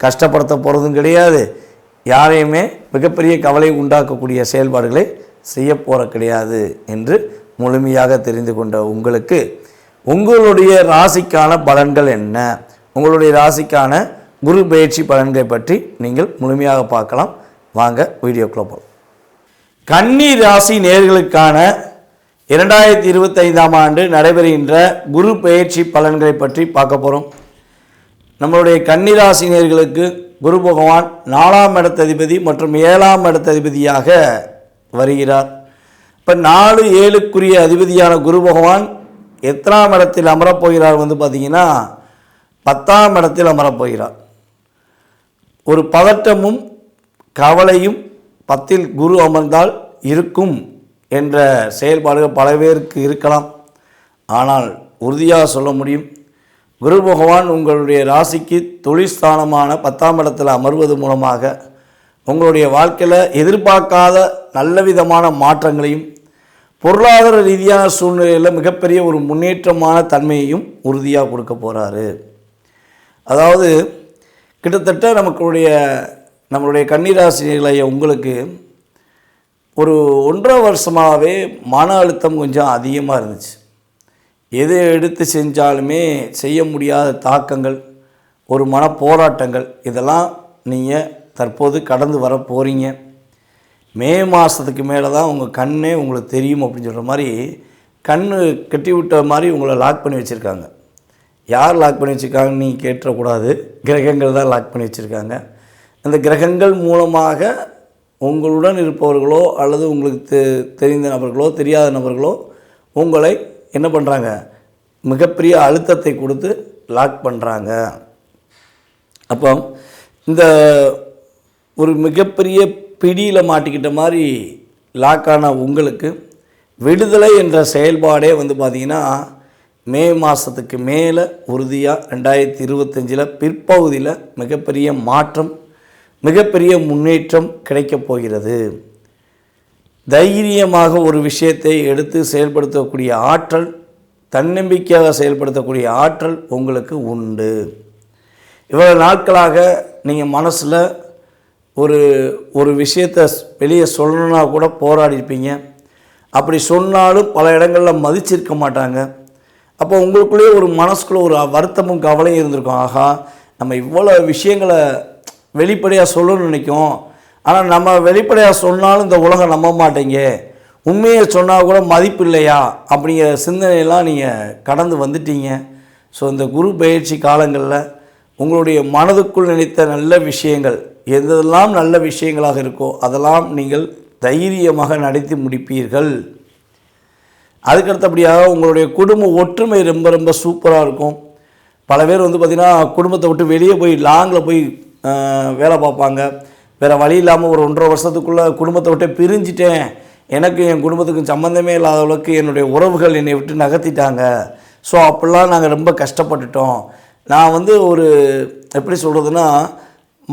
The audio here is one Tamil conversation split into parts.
கஷ்டப்படுத்த போகிறதும் கிடையாது. யாரையுமே மிகப்பெரிய கவலை உண்டாக்கக்கூடிய செயல்பாடுகளை செய்ய போகிற கிடையாது என்று முழுமையாக தெரிந்து கொண்ட உங்களுக்கு உங்களுடைய ராசிக்கான பலன்கள் என்ன? உங்களுடைய ராசிக்கான குரு பயிற்சி பலன்களை பற்றி நீங்கள் முழுமையாக பார்க்கலாம். வாங்க வீடியோக்குள்ள போகலாம் கன்னி ராசி நேர்களுக்கான இரண்டாயிரத்தி இருபத்தைந்தாம் ஆண்டு நடைபெறுகின்ற குரு பயிற்சி பலன்களை பற்றி பார்க்க போகிறோம் நம்மளுடைய கன்னிராசினியர்களுக்கு குரு பகவான் நாலாம் இடத்ததிபதி மற்றும் ஏழாம் இடத்ததிபதியாக வருகிறார். இப்போ நாலு ஏழுக்குரிய அதிபதியான குரு பகவான் எத்தனாம் இடத்தில் அமரப்போகிறார் வந்து பார்த்தீங்கன்னா பத்தாம் இடத்தில் அமரப்போகிறார் ஒரு பதட்டமும் கவலையும் பத்தில் குரு அமர்ந்தால் இருக்கும் என்ற செயல்பாடுகள் பல பேருக்கு இருக்கலாம். ஆனால் உறுதியாக சொல்ல முடியும் குரு பகவான் உங்களுடைய ராசிக்கு தொழிற்ஸ்தானமான பத்தாம் இடத்தில் அமர்வது மூலமாக உங்களுடைய வாழ்க்கையில் எதிர்பார்க்காத நல்ல விதமான மாற்றங்களையும் பொருளாதார ரீதியான சூழ்நிலையில் மிகப்பெரிய ஒரு முன்னேற்றமான தன்மையையும் உறுதியாக கொடுக்க போகிறாரு அதாவது கிட்டத்தட்ட நமக்குடைய நம்மளுடைய கன்னிராசினிகளைய உங்களுக்கு ஒரு ஒன்றரை வருஷமாகவே மன அழுத்தம் கொஞ்சம் அதிகமாக இருந்துச்சு. எதை எடுத்து செஞ்சாலுமே செய்ய முடியாத தாக்கங்கள் ஒரு மன போராட்டங்கள் இதெல்லாம் நீங்கள் தற்போது கடந்து வர போகிறீங்க மே மாதத்துக்கு மேலே தான் உங்கள் கண்ணே உங்களுக்கு தெரியும் அப்படின்னு சொல்கிற மாதிரி கண் கட்டி விட்ட மாதிரி உங்களை லாக் பண்ணி வச்சுருக்காங்க. யார் லாக் பண்ணி வச்சுருக்காங்கன்னு நீங்கள் கேட்டக்கூடாது கிரகங்கள் தான் லாக் பண்ணி வச்சுருக்காங்க. அந்த கிரகங்கள் மூலமாக உங்களுடன் இருப்பவர்களோ அல்லது உங்களுக்கு தெ தெரிந்த நபர்களோ தெரியாத நபர்களோ உங்களை என்ன பண்ணுறாங்க மிகப்பெரிய அழுத்தத்தை கொடுத்து லாக் பண்ணுறாங்க அப்போ இந்த ஒரு மிகப்பெரிய பிடியில் மாட்டிக்கிட்ட மாதிரி லாக்கான உங்களுக்கு விடுதலை என்ற செயல்பாடே வந்து பார்த்திங்கன்னா மே மாதத்துக்கு மேலே உறுதியாக ரெண்டாயிரத்தி இருபத்தஞ்சில் பிற்பகுதியில் மிகப்பெரிய மாற்றம் மிகப்பெரிய முன்னேற்றம் கிடைக்கப் போகிறது. தைரியமாக ஒரு விஷயத்தை எடுத்து செயல்படுத்தக்கூடிய ஆற்றல் தன்னம்பிக்கையாக செயல்படுத்தக்கூடிய ஆற்றல் உங்களுக்கு உண்டு. இவ்வளவு நாட்களாக நீங்கள் மனசில் ஒரு ஒரு விஷயத்தை வெளியே சொல்லணுன்னா கூட போராடிருப்பீங்க. அப்படி சொன்னாலும் பல இடங்களில் மதிச்சிருக்க மாட்டாங்க. அப்போ உங்களுக்குள்ளேயே ஒரு மனசுக்குள்ளே ஒரு வருத்தமும் கவலையும் இருந்திருக்கும். ஆகா நம்ம இவ்வளோ விஷயங்களை வெளிப்படையாக சொல்லணும்னு நினைக்கும். ஆனால் நம்ம வெளிப்படையாக சொன்னாலும் இந்த உலகம் நம்ப மாட்டேங்க. உண்மையை சொன்னால் கூட மதிப்பு இல்லையா? அப்படிங்கிற சிந்தனையெல்லாம் நீங்கள் கடந்து வந்துட்டீங்க. ஸோ இந்த குரு பயிற்சி காலங்களில் உங்களுடைய மனதுக்குள் நினைத்த நல்ல விஷயங்கள் எதெல்லாம் நல்ல விஷயங்களாக இருக்கோ அதெல்லாம் நீங்கள் தைரியமாக நடத்தி முடிப்பீர்கள். அதுக்கடுத்தபடியாக உங்களுடைய குடும்ப ஒற்றுமை ரொம்ப ரொம்ப சூப்பராக இருக்கும். பல பேர் வந்து பார்த்திங்கன்னா குடும்பத்தை விட்டு வெளியே போய் லாங்கில் போய் வேலை பார்ப்பாங்க. வேறு வழி இல்லாமல் ஒரு ஒன்றரை வருஷத்துக்குள்ளே குடும்பத்தை விட்டு பிரிஞ்சிட்டேன். எனக்கு என் குடும்பத்துக்கும் சம்மந்தமே இல்லாத அளவுக்கு என்னுடைய உறவுகள் என்னை விட்டு நகர்த்திட்டாங்க. ஸோ அப்படிலாம் நாங்கள் ரொம்ப கஷ்டப்பட்டுட்டோம். நான் வந்து ஒரு எப்படி சொல்கிறதுனா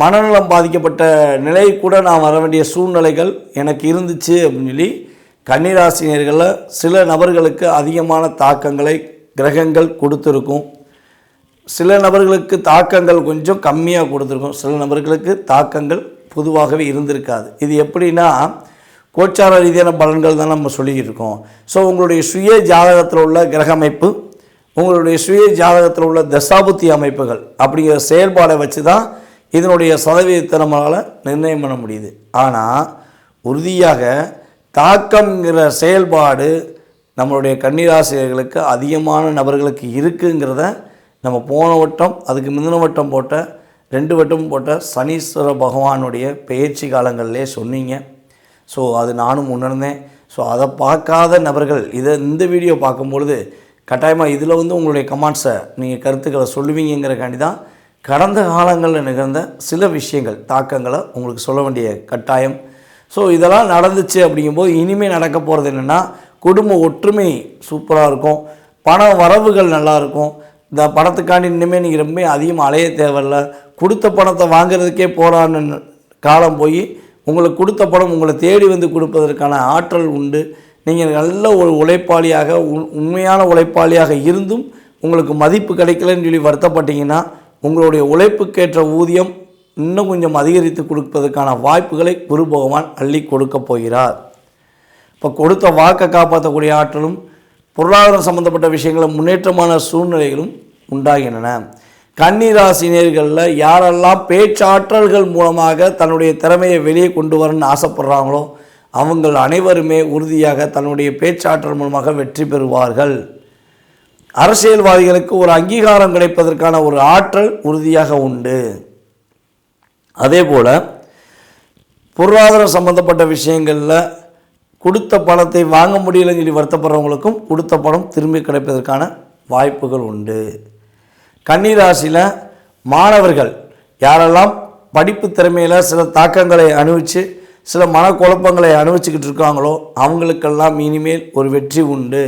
மனநலம் பாதிக்கப்பட்ட நிலை கூட நான் வர வேண்டிய சூழ்நிலைகள் எனக்கு இருந்துச்சு அப்படின்னு சொல்லி கன்னிராசினியர்களில் சில நபர்களுக்கு அதிகமான தாக்கங்களை கிரகங்கள் கொடுத்துருக்கும். சில நபர்களுக்கு தாக்கங்கள் கொஞ்சம் கம்மியாக கொடுத்துருக்கும். சில நபர்களுக்கு தாக்கங்கள் பொதுவாகவே இருந்திருக்காது. இது எப்படின்னா கோச்சார ரீதியான பலன்கள் தான் நம்ம சொல்லிக்கிட்டு இருக்கோம் ஸோ உங்களுடைய சுய ஜாதகத்தில் உள்ள கிரக அமைப்பு உங்களுடைய சுய ஜாதகத்தில் உள்ள தசாபுத்தி அமைப்புகள் அப்படிங்கிற செயல்பாடை வச்சு தான் இதனுடைய சதவீதத்தை நம்மளால் நிர்ணயம் பண்ண முடியுது. ஆனால் உறுதியாக தாக்கம்ங்கிற செயல்பாடு நம்மளுடைய கன்னிராசிரியர்களுக்கு அதிகமான நபர்களுக்கு இருக்குங்கிறத நம்ம போன வட்டம் அதுக்கு முந்தின வட்டம் போட்ட ரெண்டு வட்டம் போட்ட சனீஸ்வர பகவானுடைய பயிற்சி காலங்களிலே சொன்னீங்க. ஸோ அது நானும் உணர்ந்தேன். ஸோ அதை பார்க்காத நபர்கள் இதை இந்த வீடியோ பார்க்கும்பொழுது கட்டாயமாக இதில் வந்து உங்களுடைய கமெண்ட்ஸை நீங்கள் கருத்துக்களை சொல்லுவீங்கிறக்காண்டி தான் கடந்த காலங்களில் நிகழ்ந்த சில விஷயங்கள் தாக்கங்களை உங்களுக்கு சொல்ல வேண்டிய கட்டாயம். ஸோ இதெல்லாம் நடந்துச்சு அப்படிங்கும்போது இனிமேல் நடக்க போகிறது என்னென்னா குடும்ப ஒற்றுமை சூப்பராக இருக்கும். பண வரவுகள் நல்லாயிருக்கும் இந்த பணத்துக்காண்டி இனிமேல் நீங்கள் ரொம்ப அதிகமாக அலைய தேவையில்ல. கொடுத்த பணத்தை வாங்குறதுக்கே போராடின காலம் போய் உங்களுக்கு கொடுத்த பணம் உங்களை தேடி வந்து கொடுப்பதற்கான ஆற்றல் உண்டு. நீங்கள் நல்ல ஒரு உழைப்பாளியாக உண்- உண்மையான உழைப்பாளியாக இருந்தும் உங்களுக்கு மதிப்பு கிடைக்கலன்னு சொல்லி வருத்தப்பட்டீங்கன்னா உங்களுடைய உழைப்புக்கேற்ற ஊதியம் இன்னும் கொஞ்சம் அதிகரித்து கொடுப்பதற்கான வாய்ப்புகளை குரு பகவான் அள்ளி கொடுக்க போகிறார். இப்போ கொடுத்த வாக்கை காப்பாற்றக்கூடிய ஆற்றலும் பொருளாதாரம் சம்பந்தப்பட்ட விஷயங்களும் முன்னேற்றமான சூழ்நிலைகளும் உண்டாகின்றன. கன்னிராசினியர்களில் யாரெல்லாம் பேச்சாற்றல்கள் மூலமாக தன்னுடைய திறமையை வெளியே கொண்டு வரணும்னு ஆசைப்படுறாங்களோ அவங்கள் அனைவருமே உறுதியாக தன்னுடைய பேச்சாற்றல் மூலமாக வெற்றி பெறுவார்கள். அரசியல்வாதிகளுக்கு ஒரு அங்கீகாரம் கிடைப்பதற்கான ஒரு ஆற்றல் உறுதியாக உண்டு. அதே போல் பொருளாதாரம் சம்பந்தப்பட்ட விஷயங்களில் கொடுத்த பணத்தை வாங்க முடியலன்னு சொல்லி வருத்தப்படுறவங்களுக்கும் கொடுத்த பணம் திரும்பி கிடைப்பதற்கான வாய்ப்புகள் உண்டு. கன்னிராசியில் மாணவர்கள் யாரெல்லாம் படிப்பு திறமையில் சில தாக்கங்களை அனுபவித்து சில மனக்குழப்பங்களை அனுபவிச்சுக்கிட்டு இருக்காங்களோ அவங்களுக்கெல்லாம் இனிமேல் ஒரு வெற்றி உண்டு.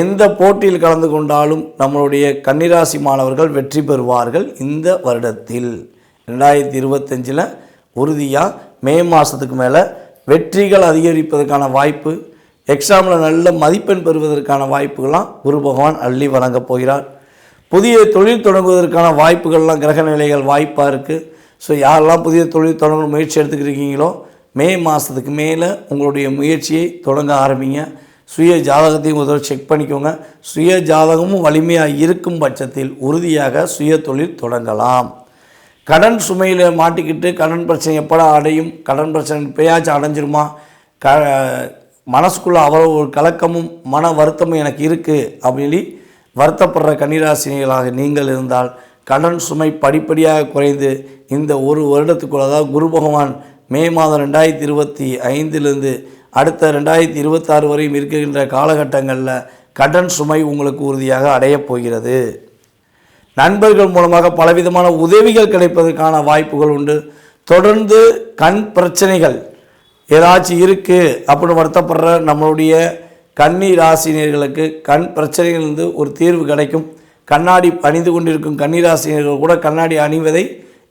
எந்த போட்டியில் கலந்து கொண்டாலும் நம்மளுடைய கன்னிராசி மாணவர்கள் வெற்றி பெறுவார்கள் இந்த வருடத்தில். ரெண்டாயிரத்தி இருபத்தஞ்சில் உறுதியாக மே மாதத்துக்கு மேலே வெற்றிகள் அதிகரிப்பதற்கான வாய்ப்பு எக்ஸாமில் நல்ல மதிப்பெண் பெறுவதற்கான வாய்ப்புகள்லாம் குரு பகவான் அள்ளி வழங்கப் போகிறார். புதிய தொழில் தொடங்குவதற்கான வாய்ப்புகள்லாம் கிரக நிலைகள் வாய்ப்பாக இருக்குது ஸோ யாரெல்லாம் புதிய தொழில் தொடங்க முயற்சி எடுத்துக்கிறீங்களோ மே மாதத்துக்கு மேலே உங்களுடைய முயற்சியை தொடங்க ஆரம்பிங்க. சுய ஜாதகத்தையும் ஒரு செக் பண்ணிக்கோங்க. சுய ஜாதகமும் வலிமையாக இருக்கும் பட்சத்தில் உறுதியாக சுய தொழில் தொடங்கலாம். கடன் சுமையில் மாட்டிக்கிட்டு கடன் பிரச்சனை எப்படா அடையும்? கடன் பிரச்சனை பேயாச்சும் அடைஞ்சிருமா? க மனசுக்குள்ளே அவ்வளோ ஒரு கலக்கமும் மன வருத்தமும் எனக்கு இருக்குது அப்படின்னு வருத்தப்படுற கன்னிராசினிகளாக நீங்கள் இருந்தால் கடன் சுமை படிப்படியாக குறைந்து இந்த ஒரு வருடத்துக்குள்ள அதாவது குரு பகவான் மே மாதம் ரெண்டாயிரத்தி இருபத்தி ஐந்திலிருந்து அடுத்த ரெண்டாயிரத்தி இருபத்தாறு வரையும் இருக்கின்ற காலகட்டங்களில் கடன் சுமை உங்களுக்கு உறுதியாக அடையப் போகிறது. நண்பர்கள் மூலமாக பலவிதமான உதவிகள் கிடைப்பதற்கான வாய்ப்புகள் உண்டு. தொடர்ந்து கண் பிரச்சனைகள் ஏதாச்சும் இருக்குது அப்படின்னு வருத்தப்படுற நம்மளுடைய கன்னி ராசினியர்களுக்கு கண் பிரச்சனைகளிலிருந்து ஒரு தீர்வு கிடைக்கும். கண்ணாடி அணிந்து கொண்டிருக்கும் கன்னிராசினியர்கள் கூட கண்ணாடி அணிவதை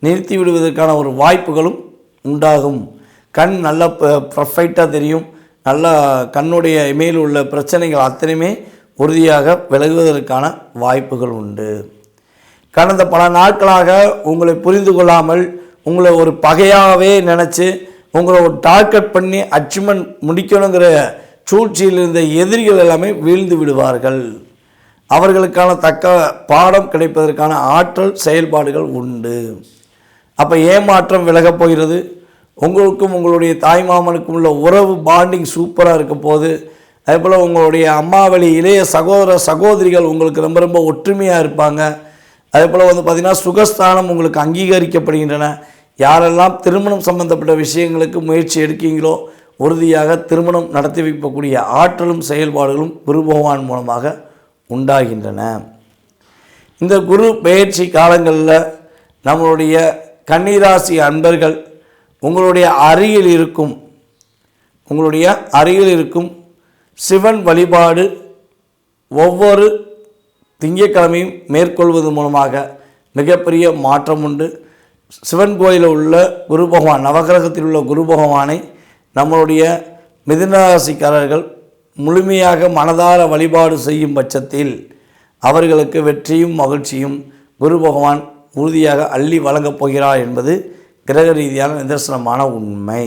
நிறுத்தி விடுவதற்கான ஒரு வாய்ப்புகளும் உண்டாகும். கண் நல்ல ப்ரொஃபைட்டாக தெரியும். நல்லா கண்ணுடைய மேல் உள்ள பிரச்சனைகள் அத்தனையுமே உறுதியாக விலகுவதற்கான வாய்ப்புகள் உண்டு. கடந்த பல நாட்களாக உங்களை புரிந்து கொள்ளாமல் உங்களை ஒரு பகையாகவே நினச்சி உங்களை ஒரு டார்கெட் பண்ணி அச்சீவ்மெண்ட் முடிக்கணுங்கிற சூழ்ச்சியில் இருந்த எதிரிகள் எல்லாமே வீழ்ந்து விடுவார்கள். அவர்களுக்கான தக்க பாடம் கிடைப்பதற்கான ஆற்றல் செயல்பாடுகள் உண்டு. அப்போ ஏமாற்றம் விலகப் போகிறது. உங்களுக்கும் உங்களுடைய தாய் மாமனுக்கும் உள்ள உறவு பாண்டிங் சூப்பராக இருக்க போது அதே போல் உங்களுடைய அம்மாவளி இளைய சகோதர சகோதரிகள் உங்களுக்கு ரொம்ப ரொம்ப ஒற்றுமையாக இருப்பாங்க. அதே போல் வந்து பார்த்திங்கன்னா சுகஸ்தானம் உங்களுக்கு அங்கீகரிக்கப்படுகின்றன. யாரெல்லாம் திருமணம் சம்பந்தப்பட்ட விஷயங்களுக்கு முயற்சி எடுக்கீங்களோ உறுதியாக திருமணம் நடத்தி வைக்கக்கூடிய ஆற்றலும் செயல்பாடுகளும் குரு பகவான் மூலமாக உண்டாகின்றன. இந்த குரு பயிற்சி காலங்களில் நம்மளுடைய கன்னிராசி அன்பர்கள் உங்களுடைய அருகில் இருக்கும் உங்களுடைய அருகில் இருக்கும் சிவன் வழிபாடு ஒவ்வொரு திங்கட்கிழமையும் மேற்கொள்வது மூலமாக மிகப்பெரிய மாற்றம் உண்டு சிவன் கோயிலில் உள்ள குரு பகவான் நவகிரகத்தில் உள்ள குரு பகவானை நம்மளுடைய மிதுனராசிக்காரர்கள் முழுமையாக மனதார வழிபாடு செய்யும் பட்சத்தில் அவர்களுக்கு வெற்றியும் மகிழ்ச்சியும் குரு பகவான் உறுதியாக அள்ளி வழங்கப் போகிறார் என்பது கிரக ரீதியான நிதர்சனமான உண்மை.